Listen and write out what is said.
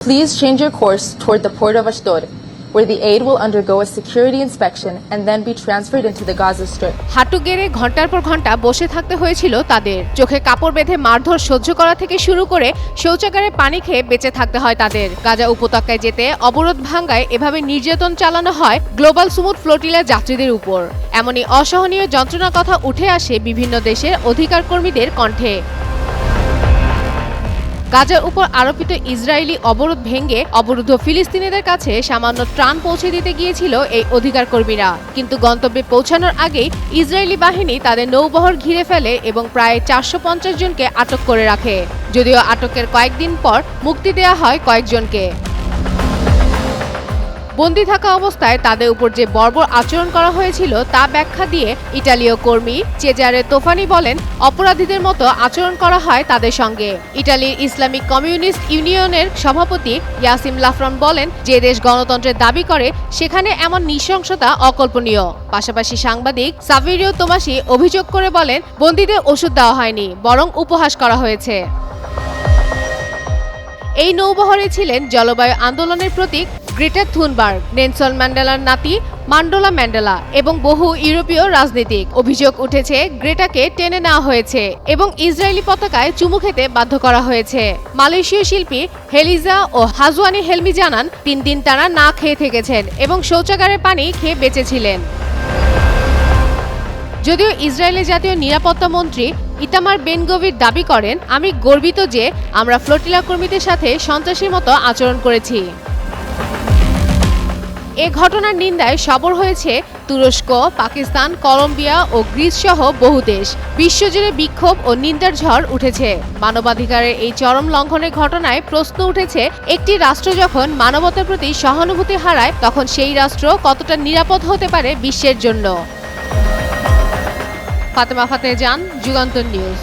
Please change your course toward the port of Ashdod, where the aid will undergo a security inspection and then be transferred into the Gaza Strip. হাঁটু গেড়ে ঘণ্টার পর ঘণ্টা বসে থাকতে হয়েছিল তাদের। চোখে কাপড় বেঁধে মারধর সহ্য করা থেকে শুরু করে শৌচাগারে পানি খেয়ে বেঁচে থাকতে হয় তাদের। গাজা উপত্যকায় যেতে অবরোধ ভাঙ্গায় এভাবে নির্যাতন চালানো হয় গ্লোবাল সুমুদ ফ্লোটিলা যাত্রীদের উপর। এমনই অসহনীয় যন্ত্রণার কথা উঠে আসে বিভিন্ন দেশের অধিকার কর্মীদের কণ্ঠে। গাজার উপর আরোপিত ইসরায়েলি অবরোধ ভেঙে অবরুদ্ধ ফিলিস্তিনিদের কাছে সামান্য ত্রাণ পৌঁছে দিতে গিয়েছিল এই অধিকার কর্মীরা কিন্তু গন্তব্যে পৌঁছানোর আগেই ইসরায়েলি বাহিনী তাদের নৌবহর ঘিরে ফেলে এবং প্রায় চারশো পঞ্চাশ জনকে আটক করে রাখে। যদিও আটকের কয়েকদিন পর মুক্তি দেয়া হয় কয়েকজনকে। বন্দি থাকা অবস্থায় তাদের উপর যে বর্বর আচরণ করা হয়েছিল তা ব্যাখ্যা দিয়ে ইটালীয় কর্মী চেজারে তোফানি বলেন, অপরাধীদের মতো আচরণ করা হয় তাদের সঙ্গে। ইটালির ইসলামিক কমিউনিস্ট ইউনিয়নের সভাপতি ইয়াসিম লাফরন বলেন, যে দেশ গণতন্ত্রের দাবি করে, সেখানে এমন নৃশংসতা অকল্পনীয়। পাশাপাশি সাংবাদিক সাভিরিও তোমাসি অভিযোগ করে বলেন, বন্দীদের ওষুধ দেওয়া হয়নি, বরং উপহাস করা হয়েছে। এই নৌবহরে ছিলেন জলবায়ু আন্দোলনের প্রতীক গ্রেটার থুনবার্গ, নেলসন ম্যান্ডেলার নাতি মান্ডোলা ম্যান্ডেলা এবং বহু ইউরোপীয় রাজনীতিক। অভিযোগ উঠেছে, গ্রেটাকে টেনে নেওয়া হয়েছে এবং ইসরায়েলি পতাকায় চুমু খেতে বাধ্য করা হয়েছে। মালয়েশীয় শিল্পী হেলিজা ও হাজওয়ানি হেলমি জানান, তিন দিন তারা না খেয়ে থেকেছেন এবং শৌচাগারের পানি খেয়ে বেঁচেছিলেন। যদিও ইসরায়েলের জাতীয় নিরাপত্তা মন্ত্রী ইতামার বেনগভির দাবি করেন, আমি গর্বিত যে আমরা ফ্লোটিলা কর্মীদের সাথে সন্ত্রাসীর মতো আচরণ করেছি। এ ঘটনার নিন্দায় সবর হয়েছে তুরস্ক, পাকিস্তান, কলম্বিয়া ও গ্রিস সহ বহু দেশ। বিশ্বজুড়ে বিক্ষোভ ও নিন্দার ঝড় উঠেছে। মানবাধিকারের এই চরম লঙ্ঘনের ঘটনায় প্রশ্ন উঠেছে, একটি রাষ্ট্র যখন মানবতার প্রতি সহানুভূতি হারায়, তখন সেই রাষ্ট্র কতটা নিরাপদ হতে পারে বিশ্বের জন্য? ফাতেমা ফাতে যান যুগান্তর নিউজ।